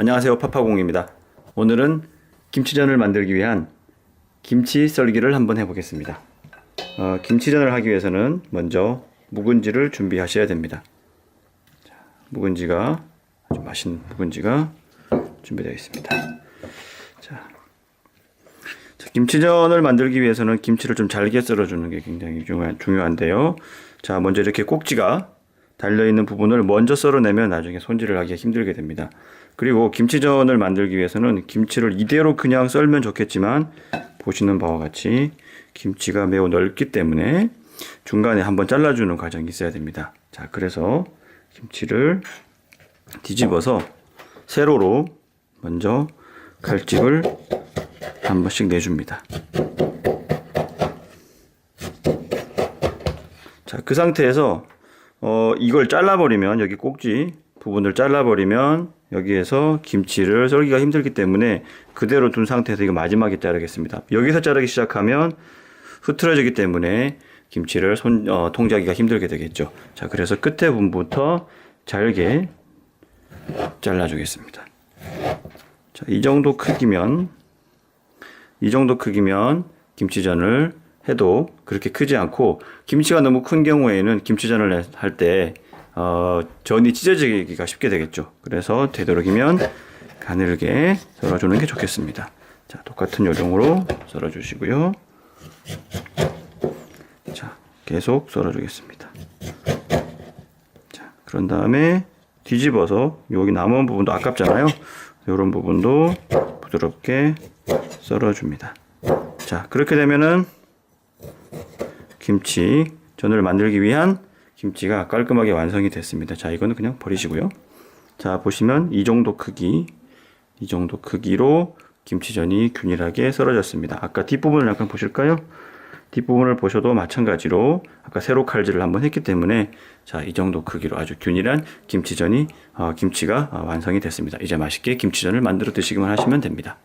안녕하세요 파파공입니다. 오늘은 김치전을 만들기 위한 김치 썰기를 한번 해보겠습니다. 어, 김치전을 하기 위해서는 먼저 묵은지를 준비하셔야 됩니다. 자, 묵은지가 아주 맛있는 묵은지가 준비되어 있습니다. 자, 자, 김치전을 만들기 위해서는 김치를 좀 잘게 썰어주는 게 굉장히 중요한, 중요한데요. 자, 먼저 이렇게 꼭지가 달려있는 부분을 먼저 썰어내면 나중에 손질을 하기가 힘들게 됩니다. 그리고 김치전을 만들기 위해서는 김치를 이대로 그냥 썰면 좋겠지만 보시는 바와 같이 김치가 매우 넓기 때문에 중간에 한번 잘라주는 과정이 있어야 됩니다. 자, 그래서 김치를 뒤집어서 세로로 먼저 칼집을 한 번씩 내줍니다. 자, 그 상태에서 어, 이걸 잘라버리면 여기 꼭지 부분을 잘라버리면 여기에서 김치를 썰기가 힘들기 때문에 그대로 둔 상태에서 이거 마지막에 자르겠습니다. 여기서 자르기 시작하면 흐트러지기 때문에 김치를 손, 어, 통제하기가 힘들게 되겠죠. 자, 그래서 끝에 부분부터 잘게 잘라주겠습니다. 자, 이 정도 크기면 이 정도 크기면 김치전을 해도 그렇게 크지 않고 김치가 너무 큰 경우에는 김치전을 할 때 어, 전이 찢어지기가 쉽게 되겠죠. 그래서 되도록이면 가늘게 썰어주는 게 좋겠습니다. 자, 똑같은 요령으로 썰어주시고요. 자, 계속 썰어주겠습니다. 자, 그런 다음에 뒤집어서 여기 남은 부분도 아깝잖아요. 이런 부분도 부드럽게 썰어줍니다. 자, 그렇게 되면은 김치 전을 만들기 위한 김치가 깔끔하게 완성이 됐습니다. 자, 이거는 그냥 버리시고요. 자, 보시면 이 정도 크기, 이 정도 크기로 김치전이 균일하게 썰어졌습니다. 아까 뒷부분을 잠깐 보실까요? 뒷부분을 보셔도 마찬가지로 아까 세로 칼질을 한번 했기 때문에 자, 이 정도 크기로 아주 균일한 김치전이 어, 김치가 어, 완성이 됐습니다. 이제 맛있게 김치전을 만들어 드시기만 하시면 됩니다.